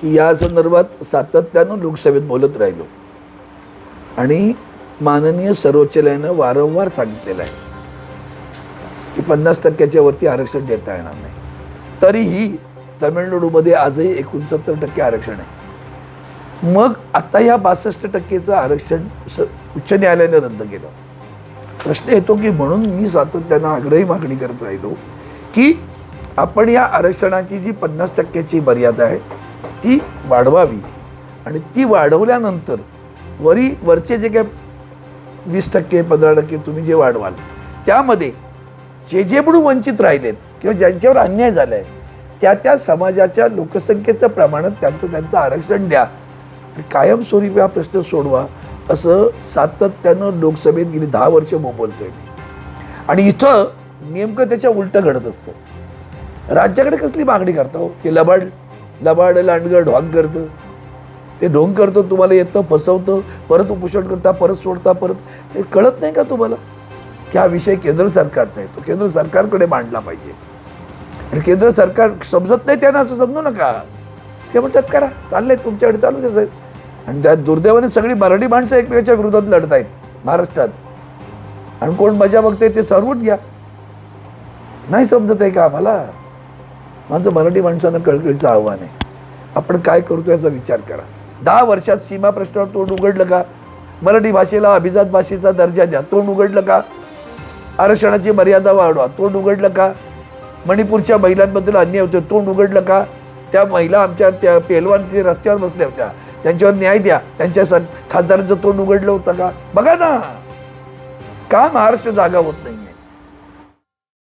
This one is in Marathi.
की या संदर्भात सातत्यानं लोकसभेत बोलत राहिलो. आणि माननीय सर्वोच्च न्यायालयानं वारंवार सांगितलेलं आहे की पन्नास टक्क्याच्या वरती आरक्षण देता येणार नाही. तरीही तामिळनाडूमध्ये आजही एकोणसत्तर टक्के आरक्षण आहे. मग आता या बासष्ट टक्केचं आरक्षण स उच्च न्यायालयाने रद्द केलं. प्रश्न येतो की म्हणून मी सातत्यानं आग्रही मागणी करत राहिलो की आपण या आरक्षणाची जी पन्नास टक्क्याची मर्यादा आहे ती वाढवावी. आणि ती वाढवल्यानंतर वरी वरचे जे काय वीस टक्के पंधरा टक्के तुम्ही जे वाढवाल त्यामध्ये जे जे म्हणून वंचित राहिलेत किंवा ज्यांच्यावर अन्याय झाला आहे त्या त्या समाजाच्या लोकसंख्येचं प्रमाणात त्यांचं त्यांचं आरक्षण द्या. आणि कायमस्वरूपी हा प्रश्न सोडवा असं सातत्यानं लोकसभेत गेली दहा वर्ष बोलतोय मी. आणि इथं नेमकं त्याच्या उलटं घडत असतं. राज्याकडे कसली मागणी करता हो? ते लबाड लबाड लांडगं ढोंग करतं. ते ढोंग करतो तुम्हाला येतं फसवतं परत उपोषण करता परत सोडता परत. हे कळत नाही का तुम्हाला? की हा विषय केंद्र सरकारचा आहे. तो केंद्र सरकारकडे मांडला पाहिजे. आणि केंद्र सरकार समजत नाही त्यांना असं समजू नका. ते म्हणतात करा चाललंय तुमच्याकडे चालू त्याचं आणि त्या दुर्दैवाने सगळी मराठी माणसं एकमेकाच्या विरोधात लढत आहेत महाराष्ट्रात. आणि कोण मजा बघते ते सर्वच घ्या. नाही समजत आहे का आम्हाला? माझं मराठी माणसानं कळकळीचं आव्हान आहे. आपण काय करतो याचा विचार करा. दहा वर्षात सीमा प्रश्नावर तोंड उघडलं का? मराठी भाषेला अभिजात भाषेचा दर्जा द्या. तोंड उघडलं का? आरक्षणाची मर्यादा वाढवा. तोंड उघडलं का? मणिपूरच्या महिलांबद्दल अन्याय होतो तोंड उघडलं का? त्या महिला आमच्या त्या पेलवानचे रस्त्यावर बसल्या होत्या त्यांच्यावर न्याय द्या. त्यांच्या खासदारांचं तोंड उघडलं होतं का? बघा ना. का महाराष्ट्र जागा होत नाही?